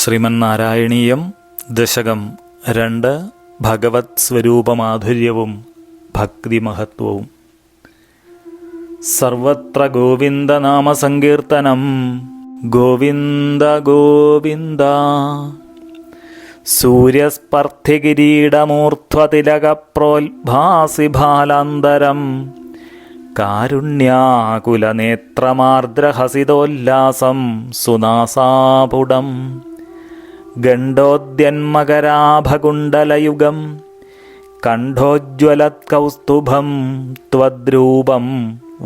ശ്രീമന്നാരായണീയം ദശകം രണ്ട് ഭഗവത് സ്വരൂപമാധുര്യവും ഭക്തിമഹത്വവും. സർവത്ര ഗോവിന്ദനാമസങ്കീർത്തനം ഗോവിന്ദ ഗോവിന്ദ. സൂര്യസ്പർദ്ധികിരീടമൂർധ്വതിലകപ്രോത്ഭാസി ബാലാന്തരം കാരുണ്യാകുലനേത്രമാർദ്രഹസിതോല്ലാസം സുനാസാപുടം. ഗണ്ഡോദ്യന്മകരാഭകുണ്ടലയുഗം. കണ്ഠോജ്വലത്കൗസ്തുഭം ത്വദ്രൂപം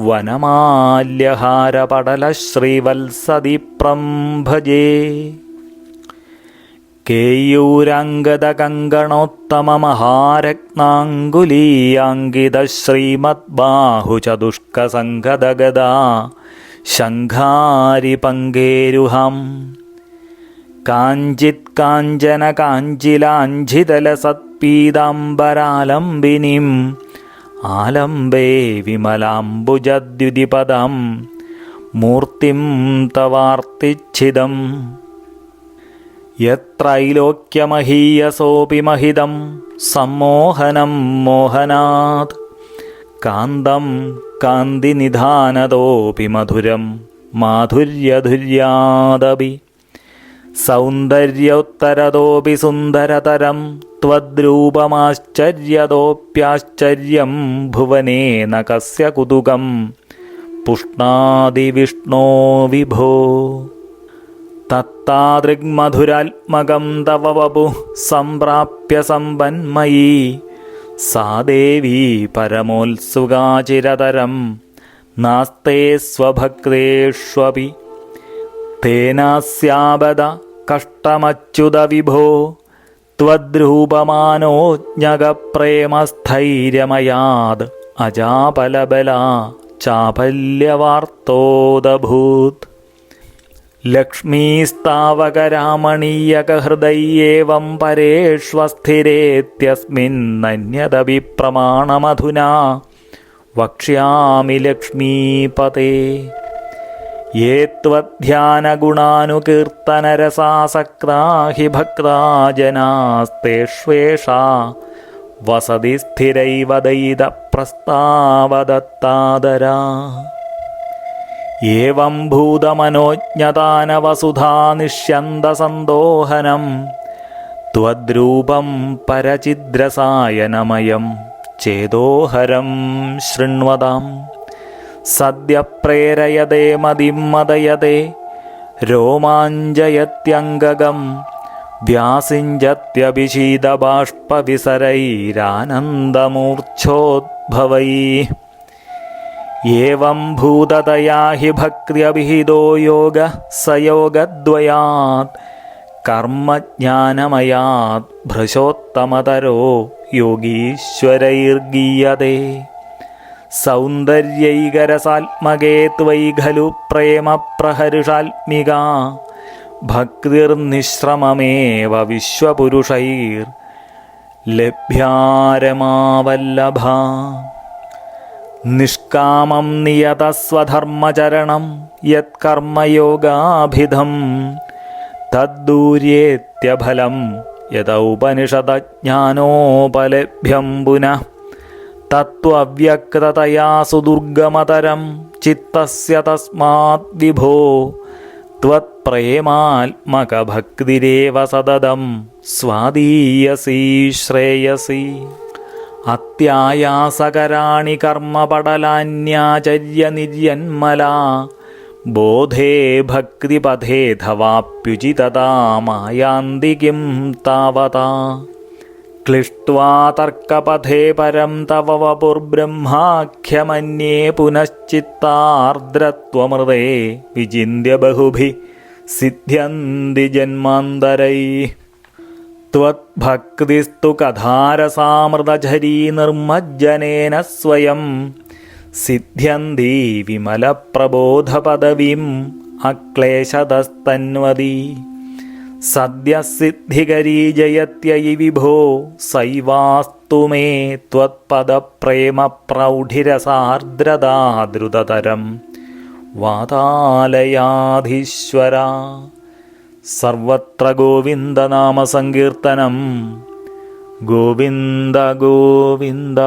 വനമാല്യഹാരപടലശ്രീവത്സദീപ്രം ഭജേ കേയൂരാംഗദകങ്കണോത്തമമഹാരത്നാങ്കുലീയാങ്കിത ശങ്കാരിപങ്കേരുഹം കാഞ്ചിത് കാഞ്ചന കാഞ്ചിലാഞ്ചിതലസത്പീതാംബരാലംബിനിം ആലംബേ വിമലാംബുജദ്യുതിപദം. മൂർത്തിം തവാർത്തിച്ഛിദം യത്രൈലോക്യമഹീയസോപി മഹിതം സമ്മോഹനം മോഹനാത്. കാന്തം കാന്തിനിധാനതോപി മധുരം മാധുര്യധുര്യാദപി. सौन्दर्योत्तरतोऽपि सुन्दरतरं त्वद्रूपमाश्चर्यतोऽप्याश्चर्यं भुवने न कस्य कुतुकं पुष्णादिविष्णो विभो തത്താദൃഗ്മധുരാത്മകം തവ വപു സംപ്രാപ്യ സമ്പന്മയീ സാ ദേവീ പരമോത്സുകാചിരതരം നാസ്തേ സ്വഭക്തേഷ്വപി തേനാസ്യാപദ കഷ്ടമച്യുത വിഭോ त्वद्रूपमानोज्ञगप्रेमस्थैर्यमयाद् अजापलबला चापल्यवार्तोदभूत् ലക്ഷ്മീസ്താവകരാമണീയകഹൃദയ്യേവം പരേഷ്വസ്ഥിരേത്യസ്മിന്നന്യതപി പ്രമാണമധുനാ വക്ഷ്യാമി ലക്ഷ്മീപതേ യേ ത്വധ്യാനഗുണാനുകീർത്തനരസാസക്താ ഹി ഭക്താ ജനാസ്തേഷ്വേഷാ വസതി സ്ഥിരൈവ ദൈത പ്രസ്താവദത്താദരാ. ഏവം ഭൂതമനോജ്ഞതാനവസുധാ നിഷ്യന്തസന്തോഹനം ത്വദ്രൂപം പരചിദ്രസായനമയം ചേതോഹരം ശൃണ്വതാം. സദ്യ പ്രേരയതേ മതിം മദയതേ രോമാഞ്ചയത്യംഗകം വ്യാസിഞ്ചത്യഭിഷീദബാഷ്പവിസരൈരാനന്ദമൂർച്ഛോദ്ഭവൈ. ഏവം ഭൂതതയാ ഹി ഭക്തിയഭിഹിതോ യോഗ സയോഗദ്വയാത് കർമ്മജ്ഞാനമയാത് ഭൃശോത്തമതരോ യോഗീശ്വരൈർഗീയതേ. സൗന്ദര്യൈകരസാത്മകേ ത്വൈ ഖലു പ്രേമപ്രഹർഷാത്മിക ഭക്തിർനിശ്രമമേവ വിശ്വപുരുഷൈർ. ലഭ്യാരമാവല്ലഭ. നിഷ്കാമം നിയതസ്വധർമ്മചരണം യത്കർമ്മയോഗാഭിധം. തദ്ദൂര്യേത്യഫലം യഥൗപനിഷദജ്ഞാനോപലഭ്യം പുനഃ തത്വവ്യക്തതയാ സുദുർഗമതരം ചിത്തസ്യ തസ്മാത് വിഭോ. ത്വത്പ്രേമാത്മകഭക്തിരേവ സതതം സ്വാദീയസി ശ്രേയസി. അത്യായാസകരാണി കർമ്മപടലാന്യാചര്യനിര്യന്മലാ. ബോധേ ഭക്തിപഥേധവാപ്യുചിതതാ മായാന്തി കിം താവതാ. क्लिष्ट्वा तर्कपथे परं तव वपुर्ब्रह्माख्यमन्ये पुनश्चित्तार्द्रत्वमृदे विचिन्त्य बहुभिः सिद्ध्यन्ति जन्मान्तरैः त्वद्भक्तिस्तु कथारसामृतझरी निर्मज्जनेन स्वयं सिद्ध्यन्ती विमलप्रबोधपदवीम् अक्लेशतस्तन्वदी സദ്യസിദ്ധികരീ ജയത്യയി വിഭോ സൈവാസ്തു മേ ത്വത്പദപ്രേമപ്രൗഢിരസാർദ്രതാദ്രുതതരം വാതാലയാധീശ്വര. സർവത്ര ഗോവിന്ദനാമസങ്കീർത്തനം ഗോവിന്ദ ഗോവിന്ദ.